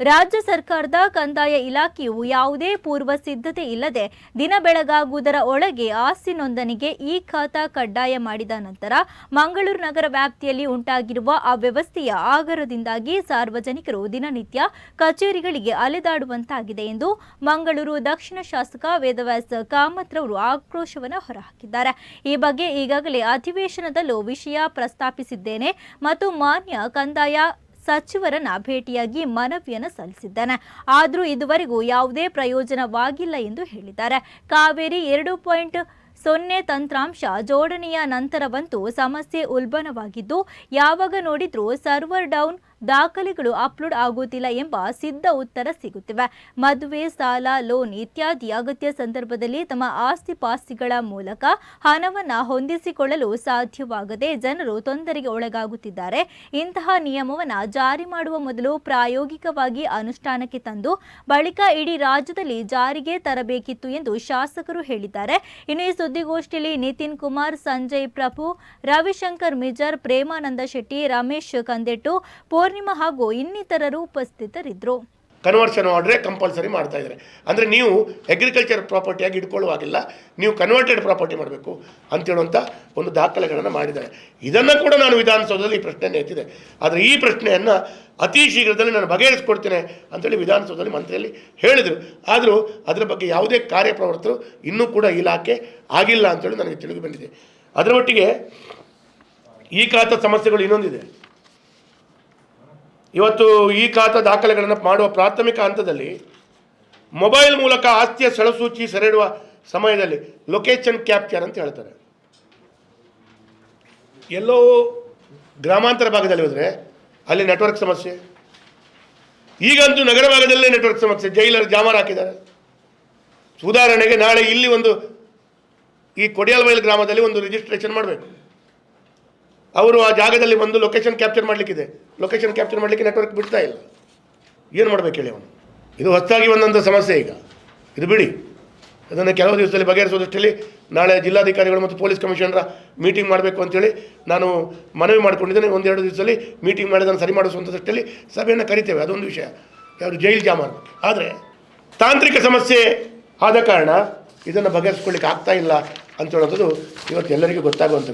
ರಾಜ್ಯ ಸರ್ಕಾರದ ಕಂದಾಯ ಇಲಾಖೆಯು ಯಾವುದೇ ಪೂರ್ವ ಸಿದ್ಧತೆ ಇಲ್ಲದೆ ದಿನ ಬೆಳಗಾಗುವುದರ ಒಳಗೆ ಆಸ್ತಿ ನೋಂದಣಿಗೆ ಈ ಖಾತಾ ಕಡ್ಡಾಯ ಮಾಡಿದ ನಂತರ ಮಂಗಳೂರು ನಗರ ವ್ಯಾಪ್ತಿಯಲ್ಲಿ ಉಂಟಾಗಿರುವ ಅವ್ಯವಸ್ಥೆಯ ಆಗರದಿಂದಾಗಿ ಸಾರ್ವಜನಿಕರು ದಿನನಿತ್ಯ ಕಚೇರಿಗಳಿಗೆ ಅಲೆದಾಡುವಂತಾಗಿದೆ ಎಂದು ಮಂಗಳೂರು ದಕ್ಷಿಣ ಶಾಸಕ ವೇದವ್ಯಾಸ ಕಾಮತ್ರವರು ಆಕ್ರೋಶವನ್ನು ಹೊರಹಾಕಿದ್ದಾರೆ. ಈ ಬಗ್ಗೆ ಈಗಾಗಲೇ ಅಧಿವೇಶನದಲ್ಲೂ ವಿಷಯ ಪ್ರಸ್ತಾಪಿಸಿದ್ದೇನೆ ಮತ್ತು ಮಾನ್ಯ ಕಂದಾಯ ಸಚಿವರನ್ನ ಭೇಟಿಯಾಗಿ ಮನವಿಯನ್ನು ಸಲ್ಲಿಸಿದ್ದಾನೆ. ಆದರೂ ಇದುವರೆಗೂ ಯಾವುದೇ ಪ್ರಯೋಜನವಾಗಿಲ್ಲ ಎಂದು ಹೇಳಿದ್ದಾರೆ. ಕಾವೇರಿ ಎರಡು ಪಾಯಿಂಟ್ ಸೊನ್ನೆ ತಂತ್ರಾಂಶ ಜೋಡಣೆಯ ನಂತರವಂತೂ ಸಮಸ್ಯೆ ಉಲ್ಬಣವಾಗಿದ್ದು, ಯಾವಾಗ ನೋಡಿದ್ರೂ ಸರ್ವರ್ ಡೌನ್ ದಾಖಲೆಗಳು ಅಪ್ಲೋಡ್ ಆಗುತ್ತಿಲ್ಲ ಎಂಬ ಸಿದ್ಧ ಉತ್ತರ ಸಿಗುತ್ತಿವೆ. ಮದುವೆ, ಸಾಲ, ಲೋನ್ ಇತ್ಯಾದಿ ಅಗತ್ಯ ಸಂದರ್ಭದಲ್ಲಿ ತಮ್ಮ ಆಸ್ತಿ ಪಾಸ್ತಿಗಳ ಮೂಲಕ ಹಣವನ್ನು ಹೊಂದಿಸಿಕೊಳ್ಳಲು ಸಾಧ್ಯವಾಗದೆ ಜನರು ತೊಂದರೆಗೆ ಒಳಗಾಗುತ್ತಿದ್ದಾರೆ. ಇಂತಹ ನಿಯಮವನ್ನು ಜಾರಿ ಮಾಡುವ ಮೊದಲು ಪ್ರಾಯೋಗಿಕವಾಗಿ ಅನುಷ್ಠಾನಕ್ಕೆ ತಂದು ಬಳಿಕ ಇಡೀ ರಾಜ್ಯದಲ್ಲಿ ಜಾರಿಗೆ ತರಬೇಕಿತ್ತು ಎಂದು ಶಾಸಕರು ಹೇಳಿದ್ದಾರೆ. ಇನ್ನು ಈ ಸುದ್ದಿಗೋಷ್ಠಿಯಲ್ಲಿ ನಿತಿನ್ ಕುಮಾರ್, ಸಂಜಯ್ ಪ್ರಭು, ರವಿಶಂಕರ್, ಮಿಜರ್ ಪ್ರೇಮಾನಂದ ಶೆಟ್ಟಿ, ರಮೇಶ್ ಕಂದೆಟ್ಟು ಪೂರ್ಣಿಮಾ ಹಾಗೂ ಇನ್ನಿತರರು ಉಪಸ್ಥಿತರಿದ್ದರು. ಕನ್ವರ್ಷನ್ ಮಾಡಿದ್ರೆ ಕಂಪಲ್ಸರಿ ಮಾಡ್ತಾ ಇದ್ದಾರೆ. ಅಂದರೆ ನೀವು ಅಗ್ರಿಕಲ್ಚರ್ ಪ್ರಾಪರ್ಟಿಯಾಗಿ ಇಟ್ಕೊಳ್ಳುವಾಗಿಲ್ಲ, ನೀವು ಕನ್ವರ್ಟೆಡ್ ಪ್ರಾಪರ್ಟಿ ಮಾಡಬೇಕು ಅಂತೇಳುವಂಥ ಒಂದು ದಾಖಲೆಗಳನ್ನು ಮಾಡಿದ್ದಾರೆ. ಇದನ್ನು ಕೂಡ ನಾನು ವಿಧಾನಸೌಧದಲ್ಲಿ ಈ ಪ್ರಶ್ನೆಯನ್ನು ಎತ್ತಿದೆ. ಆದರೆ ಈ ಪ್ರಶ್ನೆಯನ್ನು ಅತಿ ಶೀಘ್ರದಲ್ಲಿ ನಾನು ಬಗೆಹರಿಸ್ಕೊಡ್ತೇನೆ ಅಂತೇಳಿ ವಿಧಾನಸೌಧದಲ್ಲಿ ಮಂತ್ರಿಯಲ್ಲಿ ಹೇಳಿದರು. ಆದರೂ ಅದರ ಬಗ್ಗೆ ಯಾವುದೇ ಕಾರ್ಯಪ್ರವೃತ್ತರು ಇನ್ನೂ ಕೂಡ ಇಲಾಖೆ ಆಗಿಲ್ಲ ಅಂತೇಳಿ ನನಗೆ ತಿಳಿದು ಬಂದಿದೆ. ಅದರ ಒಟ್ಟಿಗೆ ಈ ಕಾತ ಸಮಸ್ಯೆಗಳು ಇನ್ನೊಂದಿದೆ. ಇವತ್ತು ಈ ಖಾತಾ ದಾಖಲೆಗಳನ್ನು ಮಾಡುವ ಪ್ರಾಥಮಿಕ ಹಂತದಲ್ಲಿ ಮೊಬೈಲ್ ಮೂಲಕ ಆಸ್ತಿಯ ಸೆಳಸೂಚಿ ಸೆರೆಡುವ ಸಮಯದಲ್ಲಿ ಲೊಕೇಶನ್ ಕ್ಯಾಪ್ಚರ್ ಅಂತ ಹೇಳ್ತಾರೆ. ಎಲ್ಲೋ ಗ್ರಾಮಾಂತರ ಭಾಗದಲ್ಲಿ ಹೋದರೆ ಅಲ್ಲಿ ನೆಟ್ವರ್ಕ್ ಸಮಸ್ಯೆ. ಈಗಂತೂ ನಗರ ಭಾಗದಲ್ಲೇ ನೆಟ್ವರ್ಕ್ ಸಮಸ್ಯೆ. ಜೈಲರ್ ಜಾಮರ್ ಹಾಕಿದ್ದಾರೆ. ಉದಾಹರಣೆಗೆ ನಾಳೆ ಇಲ್ಲಿ ಒಂದು ಈ ಕೊಡಿಯಾಲ್ಬೈಲ್ ಗ್ರಾಮದಲ್ಲಿ ಒಂದು ರಿಜಿಸ್ಟ್ರೇಷನ್ ಮಾಡಬೇಕು. ಅವರು ಆ ಜಾಗದಲ್ಲಿ ಬಂದು ಲೊಕೇಶನ್ ಕ್ಯಾಪ್ಚರ್ ಮಾಡಲಿಕ್ಕಿದೆ. ಲೊಕೇಶನ್ ಕ್ಯಾಪ್ಚರ್ ಮಾಡಲಿಕ್ಕೆ ನೆಟ್ವರ್ಕ್ ಬಿಡ್ತಾ ಇಲ್ಲ. ಏನು ಮಾಡ್ಬೇಕು ಹೇಳಿ ಅವನು? ಇದು ಹೊಸದಾಗಿ ಬಂದಂಥ ಸಮಸ್ಯೆ ಈಗ. ಇದು ಬಿಡಿ. ಅದನ್ನು ಕೆಲವು ದಿವಸದಲ್ಲಿ ಬಗೆಹರಿಸೋದಷ್ಟರಲ್ಲಿ ನಾಳೆ ಜಿಲ್ಲಾಧಿಕಾರಿಗಳು ಮತ್ತು ಪೊಲೀಸ್ ಕಮಿಷನರ ಮೀಟಿಂಗ್ ಮಾಡಬೇಕು ಅಂತೇಳಿ ನಾನು ಮನವಿ ಮಾಡಿಕೊಂಡಿದ್ದೇನೆ. ಒಂದೆರಡು ದಿವಸದಲ್ಲಿ ಮೀಟಿಂಗ್ ಮಾಡಿ ಅದನ್ನು ಸರಿ ಮಾಡಿಸುವಂಥದ್ದಷ್ಟರಲ್ಲಿ ಸಭೆಯನ್ನು ಕರಿತೇವೆ. ಅದೊಂದು ವಿಷಯ. ಯಾರು ಜೈಲ್ ಜಾಮಾನ್ ಆದರೆ ತಾಂತ್ರಿಕ ಸಮಸ್ಯೆ ಆದ ಕಾರಣ ಇದನ್ನು ಬಗೆಹರಿಸ್ಕೊಳ್ಳಿಕ್ಕೆ ಆಗ್ತಾ ಇಲ್ಲ ಅಂತ ಹೇಳೋದು ಇವತ್ತು ಎಲ್ಲರಿಗೂ ಗೊತ್ತಾಗುವಂಥ